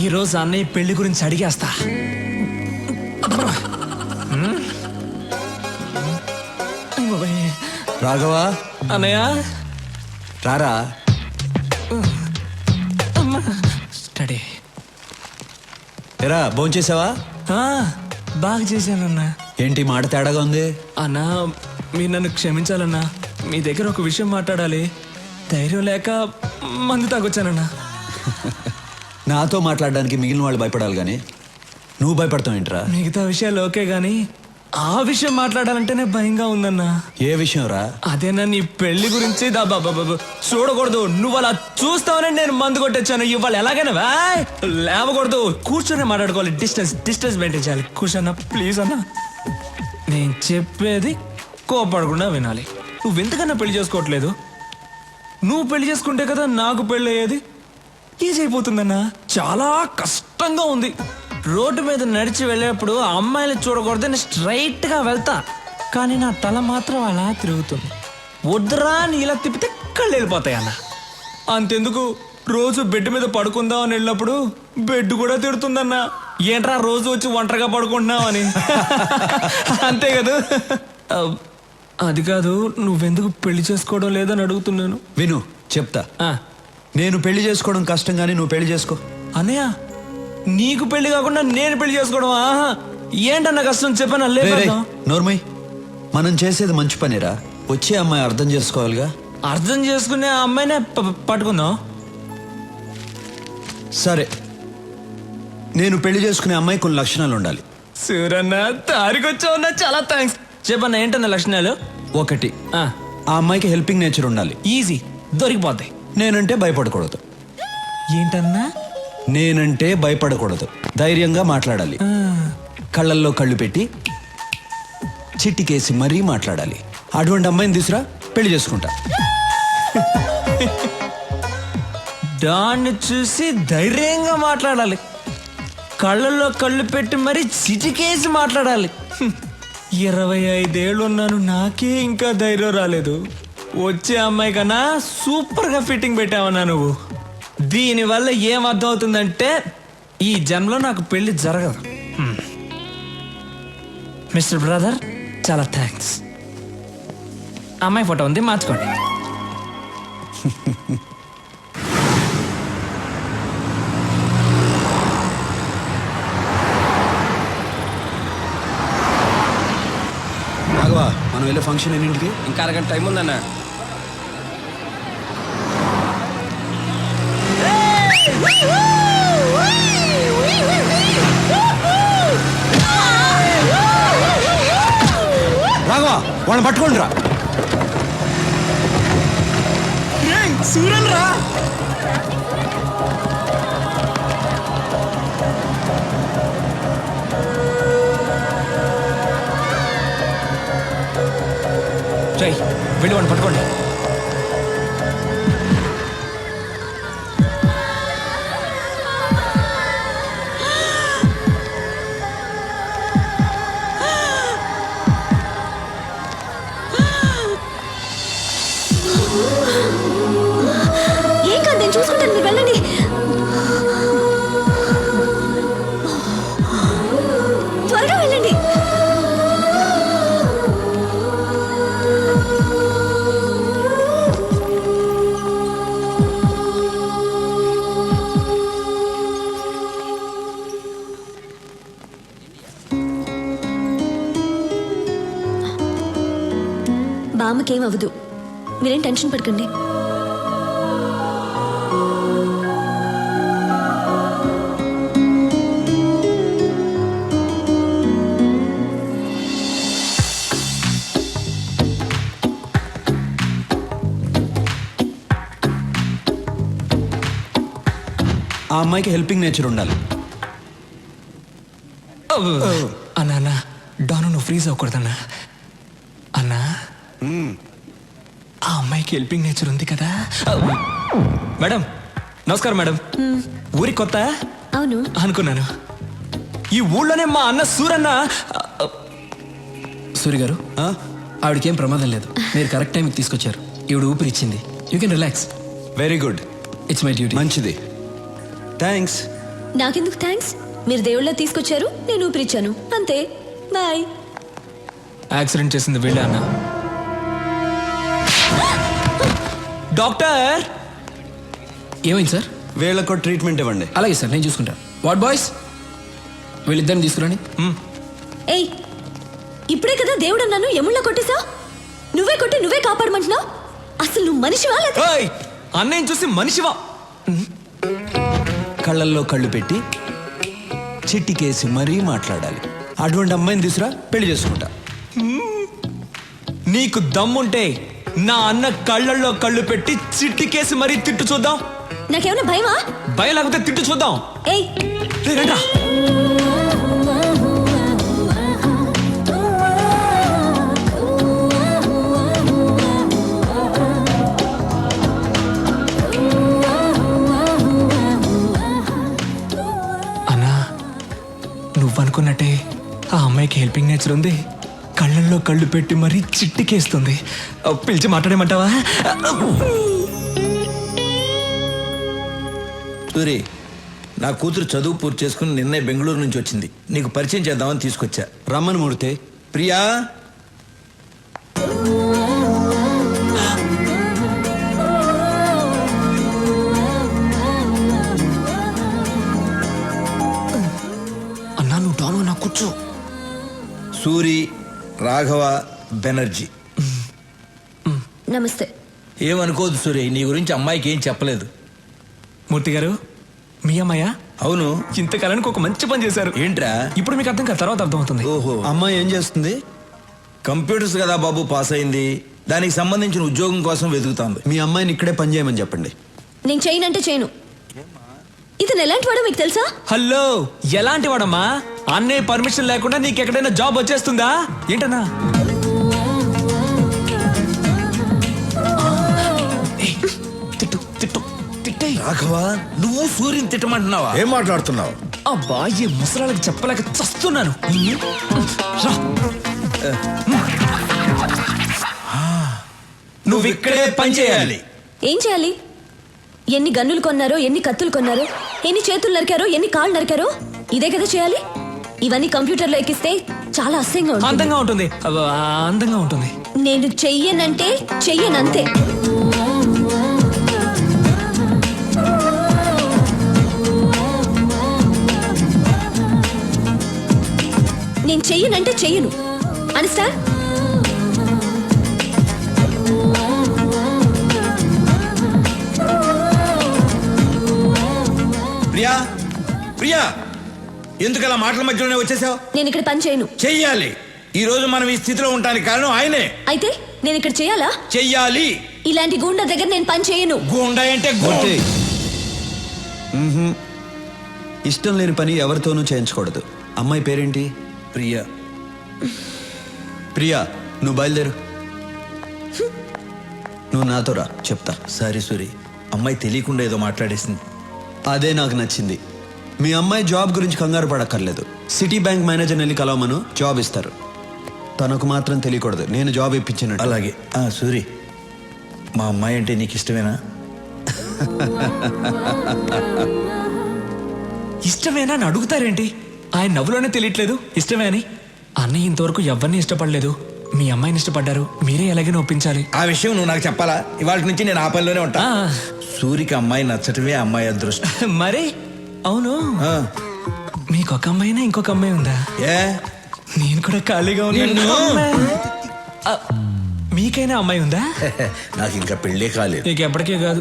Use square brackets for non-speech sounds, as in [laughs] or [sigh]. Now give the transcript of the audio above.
ఈ రోజు అన్నయ్య పెళ్ళి గురించి అడిగేస్తా. రాఘవా? అన్నయ్య? రారా? స్టడీ. ఎరా భోంచేసావా? బాగా చేశానన్నా ఏంటి మాట తేడాగా ఉంది? అన్నా మీరు నన్ను క్షమించాలన్నా. మీ దగ్గర ఒక విషయం మాట్లాడాలి. ధైర్యం లేక మందు తాగొచ్చానన్నా. నాతో మాట్లాడడానికి మిగిలిన వాళ్ళు భయపడాలి కానీ నువ్వు భయపడతావు ఏంట్రా? మిగతా విషయాలు ఓకే గానీ ఆ విషయం మాట్లాడాలంటేనే భయంగా ఉందన్నా. ఏ విషయం రా అదేనా నీ పెళ్ళి గురించి. చూడకూడదు. నువ్వు అలా చూస్తావని నేను మందు కొట్టొచ్చాను. ఇవాళ ఎలాగైనా లేవకూడదు. కూర్చొని మాట్లాడుకోవాలి. డిస్టెన్స్ డిస్టెన్స్ మెయింటైన్ చేయాలి. కూర్చోన్నా ప్లీజ్ అన్నా. నేను చెప్పేది కోపడకుండా వినాలి. నువ్వు ఎందుకన్నా పెళ్ళి చేసుకోవట్లేదు. నువ్వు పెళ్ళి చేసుకుంటే కదా నాకు పెళ్ళి అయ్యేది ఈజీ అయిపోతుందన్నా. చాలా కష్టంగా ఉంది. రోడ్డు మీద నడిచి వెళ్ళేప్పుడు ఆ అమ్మాయిని చూడకూడదని స్ట్రైట్గా వెళ్తా. కానీ నా తల మాత్రం అలా తిరుగుతుంది. వద్దురా అని ఇలా తిప్పితే కళ్ళు వెళ్ళిపోతాయి అన్న. అంతెందుకు? రోజు బెడ్ మీద పడుకుందాం అని వెళ్ళినప్పుడు బెడ్ కూడా తిడుతుందన్న ఏంట్రా రోజు వచ్చి ఒంటరిగా పడుకుంటున్నావు అని [laughs] అంతే కదా? అది కాదు. నువ్వెందుకు పెళ్ళి చేసుకోవడం లేదని అడుగుతున్నాను. విను చెప్తా. నేను పెళ్ళి చేసుకోవడం కష్టం కానీ నువ్వు పెళ్ళి చేసుకో. అన్నయ్య నీకు పెళ్ళి కాకుండా నేను పెళ్ళి చేసుకోవడం ఆహా ఏంటన్న కష్టం చెప్పాను? నోర్మయ్ మనం చేసేది మంచి పనిరా? వచ్చే అమ్మాయి అర్థం చేసుకోవాలిగా? అర్థం చేసుకునే ఆ అమ్మాయినే ప- పట్టుకుందాం. సరే. నేను పెళ్ళి చేసుకునే అమ్మాయి కొన్ని లక్షణాలు ఉండాలి. సూరన్న తారికొచ్చావన్నా చాలా థ్యాంక్స్ చెప్పన్న ఏంటన్న లక్షణాలు? ఒకటి ఆ. అమ్మాయికి హెల్పింగ్ నేచర్ ఉండాలి. ఈజీ దొరికిపోతాయి. నేనంటే భయపడకూడదు. ఏంటన్నా? నేనంటే భయపడకూడదు. ధైర్యంగా మాట్లాడాలి. కళ్ళల్లో కళ్ళు పెట్టి చిట్టికేసి మరీ మాట్లాడాలి. అటువంటి అమ్మాయిని తీసురా పెళ్ళి చేసుకుంటా. దాన్ని చూసి ధైర్యంగా మాట్లాడాలి. కళ్ళల్లో కళ్ళు పెట్టి మరి చిటికేసి మాట్లాడాలి. ఇరవై ఐదేళ్ళు ఉన్నాను నాకే ఇంకా ధైర్యం రాలేదు. వచ్చే అమ్మాయి కన్నా సూపర్గా ఫిట్టింగ్ పెట్టావన్నా నువ్వు. దీనివల్ల ఏం అర్థం అవుతుందంటే ఈ జన్మలో నాకు పెళ్ళి జరగదు. మిస్టర్ బ్రదర్ చాలా థ్యాంక్స్ అమ్మాయి ఫోటో ఉంది మార్చుకోండి. [laughs] రాఘవా మనం వెళ్ళే ఫంక్షన్ ఎన్నింటికి? ఇంకా అరగంట టైం ఉందన్న. రాఘవా వాళ్ళని పట్టుకోండి రా సూరన్ రా వెళ్ళి వాడిని పట్టుకోండి. బామ్మకేం అవ్వదు మీరేం టెన్షన్ పడకండి. ఆ అమ్మాయికి హెల్పింగ్ నేచర్ ఉండాలి. అన్నా అన్నా డాను నువ్వు ఫ్రీజ్ అవ్వకూడదన్నా అన్నా ఆ అమ్మాయికి హెల్పింగ్ నేచర్ ఉంది కదా. మేడం నమస్కారం మేడం. ఊరి కొత్త? అవును. అనుకున్నాను. ఈ ఊళ్ళోనే మా అన్న సూరన్న సూర్య గారు ఆ? ఆవిడకేం ప్రమాదం లేదు. మీరు కరెక్ట్ టైంకి తీసుకొచ్చారు. ఈవిడ ఊపిరి ఇచ్చింది. You can relax very good it's my duty మంచిది. థ్యాంక్స్ నాకెందుకు థ్యాంక్స్ మీరు దేవుళ్ళ తీసుకొచ్చారు నేను ఊపిరిచ్చాను అంతే. బాయ్ యాక్సిడెంట్ చేసింది వీళ్ళే అన్న. డాక్టర్! ఏమైంది సార్? వీళ్ళకు ట్రీట్మెంట్ ఇవ్వండి. అలాగే సార్ నేను చూసుకుంటాను వాట్ బాయ్స్? వీళ్ళిద్దరిని తీసుకురండి. ఏయ్ ఇప్పుడే కదా దేవుడు అన్నాను ఎముళ్ళ కొట్టేసా? నువ్వే కొట్టి నువ్వే కాపాడమంటున్నావు అసలు నువ్వు మనిషివా లేదా? అన్నయ్యని చూసి మనిషివా? కళ్ళల్లో కళ్ళు పెట్టి చిట్టికేసి మరీ మాట్లాడాలి. అటువంటి అమ్మాయిని తీసురా పెళ్ళి చేసుకుంటా. నీకు దమ్ముంటే నా అన్న కళ్ళల్లో కళ్ళు పెట్టి చిట్టికేసి మరీ తిట్టు చూద్దాం. నాకేమైనా భయమా? భయం లేకపోతే తిట్టు చూద్దాం. ఏయ్. రే, రండ్రా. అన్నా నువ్వనుకున్నట్టే ఆ అమ్మాయికి హెల్పింగ్ నేచర్ ఉంది. కళ్ళల్లో కళ్ళు పెట్టి మరీ చిట్టికేస్తుంది. పిలిచి మాట్లాడేమంటావా సూరి నా కూతురు చదువు పూర్తి చేసుకుని నిన్నే బెంగళూరు నుంచి వచ్చింది. నీకు పరిచయం చేద్దామని తీసుకొచ్చా. రమ్మని మూడితే ప్రియా! అన్నా నువ్వు డాను నా కూర్చో. సూరి రాఘవ బెనర్జీ. నమస్తే. ఏమనుకోదు సూరి నీ గురించి అమ్మాయికి ఏం చెప్పలేదు. మూర్తి గారు మీ అమ్మాయ? అవును. ఇంతకాలానికి ఒక మంచి పని చేశారు. ఏంట్రా? ఇప్పుడు మీకు అర్థం కాదు తర్వాత అర్థమవుతుంది. ఓహో. అమ్మాయి ఏం చేస్తుంది? కంప్యూటర్స్ కదా బాబు పాస్ అయింది. దానికి సంబంధించిన ఉద్యోగం కోసం వెతుకుతోంది. మీ అమ్మాయిని ఇక్కడే పని చేయమని చెప్పండి. నేను చేయనంటే చేయను. ఇతను ఎలాంటి వాడో మీకు తెలుసా? హలో ఎలాంటి వాడమ్మా? అన్నయ్య పర్మిషన్ లేకుండా నీకు ఎక్కడైనా జాబ్ వచ్చేస్తుందా? ఏంటన్నా? రాఘవ నువ్వు సూర్యుని తిట్టమంటున్నావా? ఏం మాట్లాడుతున్నావు? అబ్బా ఈ ముసలాళ్ళకి చెప్పలేక చస్తున్నాను. రా. నువ్వు ఇక్కడే పని చేయాలి. ఏం చేయాలి? ఎన్ని గన్నులు కొన్నారో ఎన్ని కత్తులు కొన్నారో ఎన్ని చేతులు నరికారో ఎన్ని కాళ్ళు నరికారో ఇదే కదా చేయాలి? ఇవన్నీ కంప్యూటర్లో ఎక్కిస్తే చాలా అసహ్యంగా ఉంటుంది. అందంగా ఉంటుంది. అబ్బా, అందంగా ఉంటుంది. నేను చెయ్యనంటే చెయ్యనంతే. నేను చెయ్యనంటే చెయ్యను. అండర్స్టాండ్ ప్రియా ప్రియా. ఎందుకు అలా మాటల మధ్యలోనే వచ్చేసావు? నేను ఇక్కడ పని చేయను. చెయ్యాలి. ఈ రోజు మనం ఈ స్థితిలో ఉండడానికి కారణం ఆయనే. అయితే నేను ఇక్కడ చేయాలా? చెయ్యాలి. ఇలాంటి గూండా దగ్గర నేను పని చేయను. గూండా అంటే గూ- మూర్తి. మ్మ్హ్మ్. ఇష్టం లేని పని ఎవరితోనూ చేయించకూడదు. అమ్మాయి పేరేంటి? ప్రియా. ప్రియా నువ్వు బయలుదేరు. నువ్వు నాతో రా చెప్తా. సారీ సూరి. అమ్మాయి తెలియకుండా ఏదో మాట్లాడేసింది. అదే నాకు నచ్చింది. మీ అమ్మాయి జాబ్ గురించి కంగారు పడక్కర్లేదు. సిటీ బ్యాంక్ మేనేజర్ని వెళ్ళి కలవమను జాబ్ ఇస్తారు. తనకు మాత్రం తెలియకూడదు నేను జాబ్ ఇప్పించినట్టు. అలాగే. ఆ సూరి. మా అమ్మాయి అంటే నీకు ఇష్టమేనా? ఇష్టమేనా అని అడుగుతారేంటి? ఆయన నవ్వులోనే తెలియట్లేదు. ఇష్టమే అని. అన్నయ్య ఇంతవరకు ఎవరిని ఇష్టపడలేదు. మీ అమ్మాయిని ఇష్టపడ్డారు. మీరే ఎలాగైనా ఒప్పించాలి. ఆ విషయం నువ్వు నాకు చెప్పాలా? ఇవాళ నుంచి నేను ఆ పనిలోనే ఉంటా. ఆ, సూరికి అమ్మాయి నచ్చటమే అమ్మాయి అదృష్టం. [laughs] మరి? అవును. ఆ, మీకు ఒక అమ్మాయినా ఇంకొక అమ్మాయి ఉందా? ఏ? నేను కూడా ఖాళీగా ఉన్నాను. నిన్ను? ఆ, మీకైనా అమ్మాయి ఉందా? [laughs] నాకు ఇంకా పెళ్ళే కాలేదు. నీకు ఎప్పటికీ కాదు